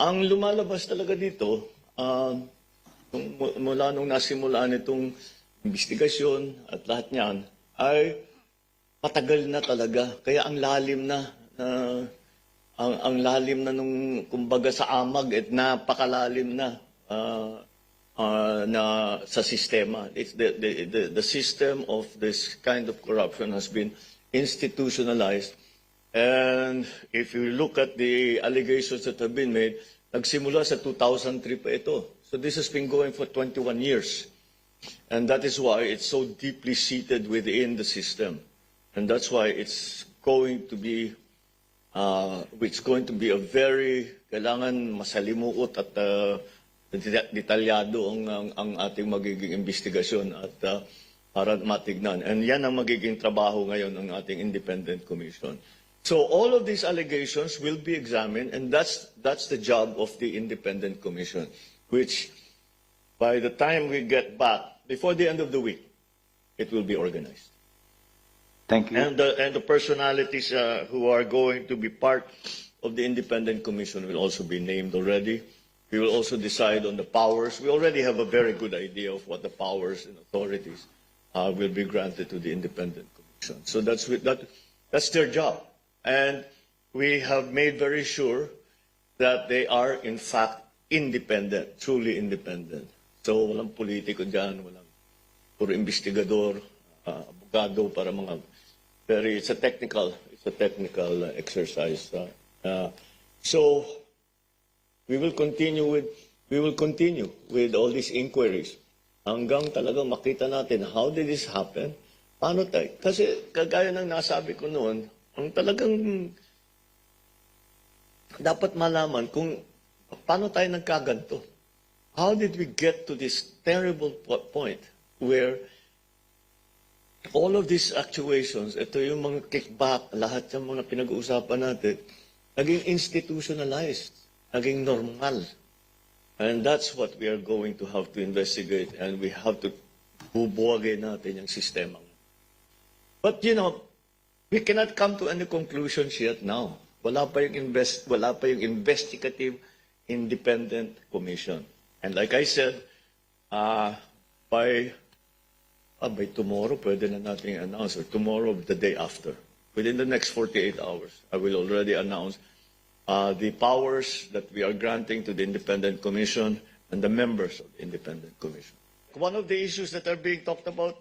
Ang lumalabas talaga dito, mu- mula nung nasimulaan itong investigasyon at lahat niyan, ay patagal na talaga. Kaya ang lalim na, ah, ang, ang lalim na nung, kumbaga sa amag, at napakalalim na ah, ah, na sa sistema. It's the, the, the, the system of this kind of corruption has been institutionalized. And if you look at the allegations that have been made, nagsimula sa 2003 pa ito. So this has been going for 21 years. And that is why it's so deeply seated within the system. And that's why it's going to be uh, it's going to be a very kailangan masalimuot at uh, deta- detalyado ang, ang, ang ating magiging investigasyon at uh, para matignan. And yan ang magiging trabaho ngayon ng ating independent commission. So all of these allegations will be examined and that's that's the job of the independent commission which by the time we get back before the end of the week it will be organized. Thank you. And the, and the personalities uh, who are going to be part of the independent commission will also be named already. We will also decide on the powers. We already have a very good idea of what the powers and authorities uh, will be granted to the independent commission. So that's that that's their job, and we have made very sure that they are in fact independent, truly independent. So walang politiko diyan, walang puro investigador, uh, abogado para mga very it's a technical it's a technical uh, exercise. Uh, uh, so we will continue with we will continue with all these inquiries hanggang talagang makita natin how did this happen? Paano tayo? Kasi kagaya ng nasabi ko noon, ang talagang dapat malaman kung paano tayo nagkaganto. How did we get to this terrible po- point where all of these actuations, ito yung mga kickback, lahat ng mga pinag-uusapan natin, naging institutionalized, naging normal. And that's what we are going to have to investigate and we have to bubuwagin natin yung sistema. But you know, we cannot come to any conclusions yet now. Wala pa yung invest, wala pa yung investigative independent commission. And like I said, uh, by ah, by tomorrow, pwede na natin announce, or tomorrow, the day after. Within the next 48 hours, I will already announce uh, the powers that we are granting to the Independent Commission and the members of the Independent Commission. One of the issues that are being talked about